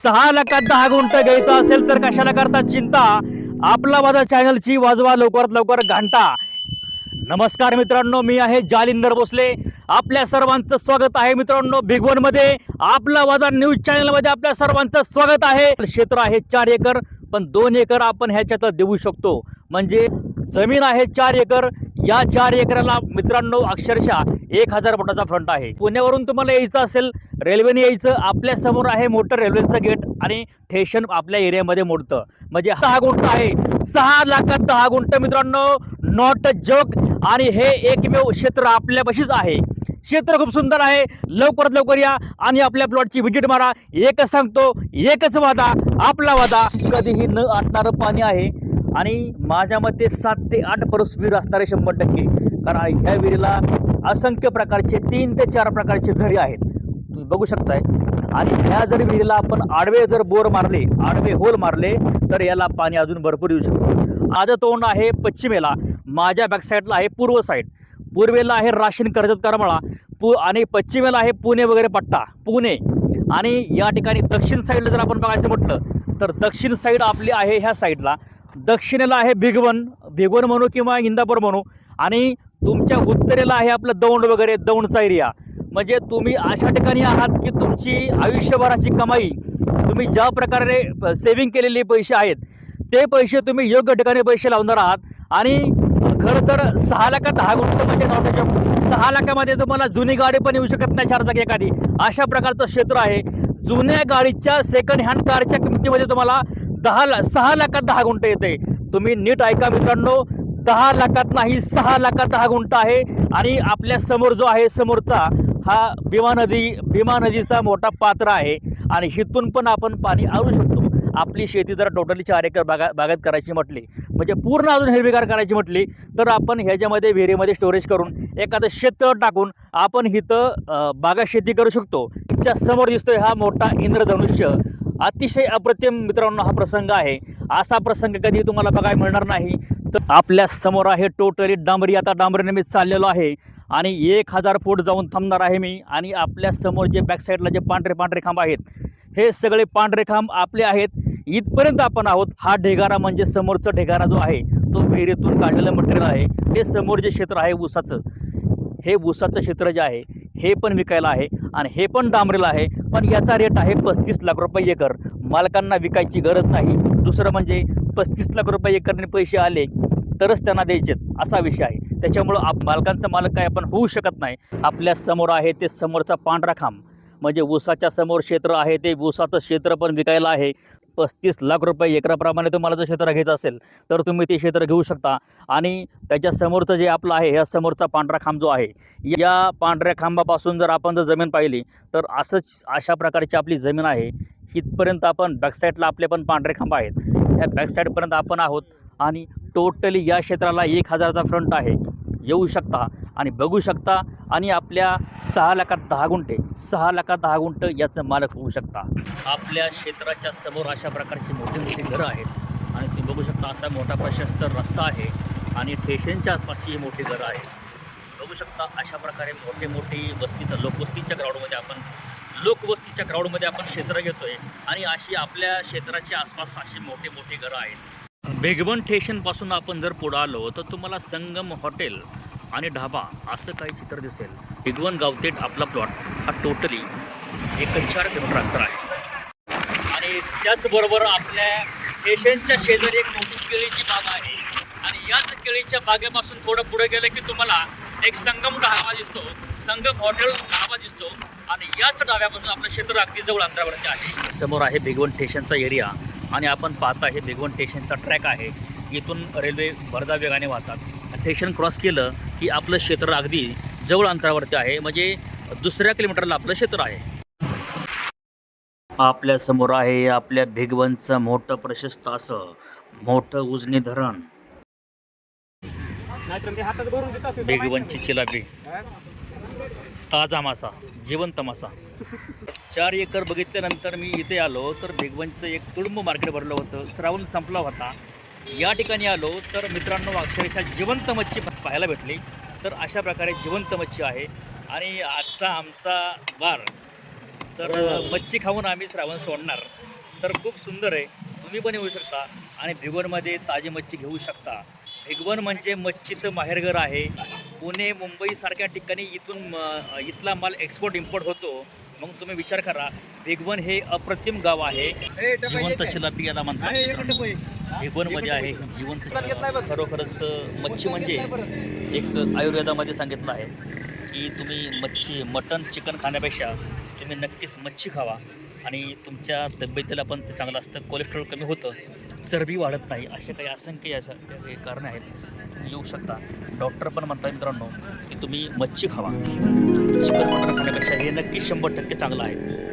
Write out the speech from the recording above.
सहा लाखात दहा गुंठ घ्यायचा असेल तर कशाला करता चिंता? आपला माझा चॅनलची वाजवा लवकरात लवकर घंटा. नमस्कार मित्रांनो मी आहे जालिंदर भोसले. आपल्या सर्वांचं स्वागत आहे मित्रांनो बिग वनमध्ये. आपला वाजा न्यूज चॅनलमध्ये आपल्या सर्वांचं स्वागत आहे. क्षेत्र आहे चार एकर पण दोन एकर आपण ह्याच्यात देऊ शकतो. म्हणजे जमीन आहे चार एकर या चार एकराला मित्रांनो अक्षरशः एक हजार फुटाचा फ्रंट आहे. पुण्यावरून तुम्हाला यायचं असेल रेल्वेने यायचं आपल्यासमोर आहे मोठं रेल्वेचं गेट आणि स्टेशन आपल्या एरियामध्ये मोडतं. म्हणजे दहा गुंठ आहे. सहा लाखात दहा गुंठ मित्रांनो नॉट अ आणि हे एकमेव क्षेत्र आपल्यापाशीच आहे. क्षेत्र खूप सुंदर आहे. लवकरात लवकर या आणि आपल्या प्लॉटची व्हिजिट मारा. एकच सांगतो एकच वादा आपला वादा कधीही न आटणारं पाणी आहे. आणि माझ्या मते सात ते आठ परस विहीर असणारे शंभर टक्के. कारण ह्या विहिरीला असंख्य प्रकारचे तीन ते चार प्रकारचे झरे आहेत. तुम्ही बघू शकताय. आणि ह्या जर विहिरीला आपण आडवे जर बोर मारले आडवे होल मारले तर याला पाणी अजून भरपूर येऊ शकतो. आज तोंड आहे पश्चिमेला. माझ्या बॅक साईडला आहे पूर्व साईड पूर्वेला आहे राशीन कर्जत करमाळा. पु आणि पश्चिमेला आहे पुणे वगैरे पट्टा. पुणे. आणि या ठिकाणी दक्षिण साईडला जर आपण बघायचं म्हटलं तर दक्षिण साईड आपली आहे ह्या साईडला दक्षिणेला आहे भिगवण भिगवण म्हणू किंवा इंदापूर म्हणू. आणि तुमच्या उत्तरेला आहे आपलं दौंड वगैरे दौंडचा एरिया म्हणजे तुम्ही अशा ठिकाणी आहात की तुमची आयुष्यभराची कमाई तुम्ही ज्या प्रकारे सेव्हिंग केलेले पैसे आहेत ते पैसे तुम्ही योग्य ठिकाणी पैसे लावणार आहात. आणि खरं तर सहा लाखात दहा गुंठ म्हणजे not सहा लाखामध्ये तुम्हाला जुनी गाडी पण येऊ शकत नाही चार जागी एखादी. अशा प्रकारचं क्षेत्र आहे. जुन्या गाडीच्या सेकंड हँड कारच्या किमतीमध्ये तुम्हाला दहा ला सहा लाखात दहा गुंठ येते. तुम्ही नीट ऐका मित्रांनो दहा लाखात नाही सहा लाखात दहा गुंठ आहे. आणि आपल्यासमोर जो आहे समोरचा हा भीमा नदी भीमा नदीचा मोठा पात्र आहे. आणि हिथून पण आपण पाणी आणू शकतो. आपली शेती जर टोटली चार एकर बागा बागात करायची म्हटली म्हणजे पूर्ण अजून हिरवीगार करायची म्हटली तर आपण ह्याच्यामध्ये विहिरीमध्ये स्टोरेज करून एखादं शेततळ टाकून आपण इथं बागा शेती करू शकतो. तुमच्यासमोर दिसतोय हा मोठा इंद्रधनुष्य. अतिशय अप्रतिम मित्रांनो हा प्रसंग आहे. असा प्रसंग कधी तुम्हाला बघायला मिळणार नाही. तर आपल्यासमोर आहे टोटली डांबरी. आता डांबरीने मी चाललेलो आहे. आणि एक हजार फूट जाऊन थांबणार आहे मी. आणि आपल्यासमोर जे बॅक साईडला जे पांढरे पांढरे खांब आहेत हे सगळे पांढरे खांब आपले आहेत. इथपर्यंत आपण आहोत. हा ढेगारा म्हणजे समोरचा ढेगारा जो आहे तो विहिरीतून काढलेलं मटेरियल आहे. हे समोर जे क्षेत्र आहे ऊसाचं हे ऊसाचं क्षेत्र जे आहे हे पण विकायला आहे आणि हे पण डांबरेलं आहे. पण याचा रेट आहे पस्तीस लाख रुपये एकर. मालकांना विकायची गरज नाही. दुसरं म्हणजे पस्तीस लाख रुपये एकरने पैसे आले तरच त्यांना द्यायचे असा विषय आहे. त्याच्यामुळं आप मालकांचा मालक काय आपण होऊ शकत नाही. आपल्यासमोर आहे ते समोरचा पांढरा खांब. म्हणजे ऊसाच्या समोर क्षेत्र आहे ते ऊसाचं क्षेत्र पण विकायला आहे. पस्तीस लाख रुपये एकराप्रमाणे तुम्हाला जर क्षेत्र घ्यायचं असेल तर तुम्ही ते क्षेत्र घेऊ शकता. आणि त्याच्या समोरचं जे आपलं आहे ह्या समोरचा पांढरा खांब जो आहे या पांढऱ्या खांबापासून जर आपण जर जमीन पाहिली तर असंच अशा प्रकारची आपली जमीन आहे. इथपर्यंत आपण बॅकसाईडला आपले पण पांढरे खांब आहेत. या बॅकसाईडपर्यंत आपण आहोत आणि टोटली या क्षेत्राला एक हजारचा फ्रंट आहे. येऊ शकता. आणि बघू शकता आणि आपल्या सहा लाखात दहा गुंठे सहा लाखात दहा गुंठ याचं मालक होऊ शकता. आपल्या क्षेत्राच्या समोर अशा प्रकारची मोठी मोठी घरं आहेत. आणि तुम्ही बघू शकता असा मोठा प्रशस्त रस्ता आहे आणि स्टेशनच्या आसपासची ही मोठी घरं आहेत. बघू शकता अशा प्रकारे मोठे मोठी वस्तीचं लोकवस्तीच्या ग्राउंडमध्ये आपण लोकवस्तीच्या ग्राउंडमध्ये आपण क्षेत्र घेतोय. आणि अशी आपल्या क्षेत्राच्या आसपास अशी मोठी मोठी घरं आहेत. बेगवन स्टेशनपासून आपण जर पुढं आलो तर तुम्हाला संगम हॉटेल आणि ढाबा असं काही चित्र दिसेल. विद्वन गावतेट आपला प्लॉट हा टोटली एक चार किलोमीटर अंतर आहे. आणि त्याचबरोबर आपल्या स्टेशनच्या शेजारी एक मोठी केळीची बाग आहे. आणि याच केळीच्या बागेपासून थोडं पुढे गेलं की तुम्हाला एक संगम ढाबा दिसतो. संगम हॉटेल ढाबा दिसतो. आणि याच डाव्यापासून आपलं क्षेत्र अगदी जवळ अंतरावरती आहे. समोर आहे भिगवण स्टेशनचा एरिया आणि आपण पाहता हे भिगवण स्टेशनचा ट्रॅक आहे. इथून रेल्वे भरदा वेगाने वाहतात. स्टेशन क्रॉस केलं की आपलं क्षेत्र अगदी जवळ अंतरावरती आहे. म्हणजे दुसऱ्या किलोमीटरला आपलं क्षेत्र आहे. आपल्यासमोर आहे आपल्या भिगवणचं मोठं प्रशस्त असं मोठं उजनी धरण. बेगवनची चिलापी ताजा मासा जिवंत मासा. चार एकर बघितल्यानंतर मी इथे आलो तर बेगवनचं एक तुडुंब मार्केट भरलं होतं. श्रावण संपला होता. या ठिकाणी आलो तर मित्रांनो अक्षरशः जिवंत मच्छी पाहायला भेटली. तर अशा प्रकारे जिवंत मच्छी आहे. आणि आजचा आमचा वार. तर मच्छी खाऊन आम्ही श्रावण सोडणार. तर खूप सुंदर आहे. तुम्ही पण येऊ शकता. आणि भिगवणमध्ये ताजी मच्छी घेऊ शकता. भिगवण म्हणजे मच्छीचं माहेरघर आहे. पुणे मुंबईसारख्या ठिकाणी इथून इथला माल एक्सपोर्ट इम्पोर्ट होतो. मग तुम्ही विचार करा. भिगवण हे अप्रतिम गाव आहे. जिवंत शिलापी याला म्हणतात. भिगवणमध्ये आहे ही जिवंत खरोखरच मच्छी म्हणजे एक आयुर्वेदामध्ये सांगितलं आहे की तुम्ही मच्छी मटन चिकन खाण्यापेक्षा तुम्ही नक्कीच मच्छी खावा आणि तुमच्या तब्येतीला पण ते चांगलं असतं कोलेस्ट्रॉल कमी होतं चरबी वाढत नाही असे काही असंख्य काही कारणं आहेत. तुम्ही येऊ शकता. डॉक्टर पण म्हणतात मित्रांनो की तुम्ही मच्छी खावा. चिकन मटन खाण्यापेक्षा हे नक्की शंभर टक्के चांगलं आहे.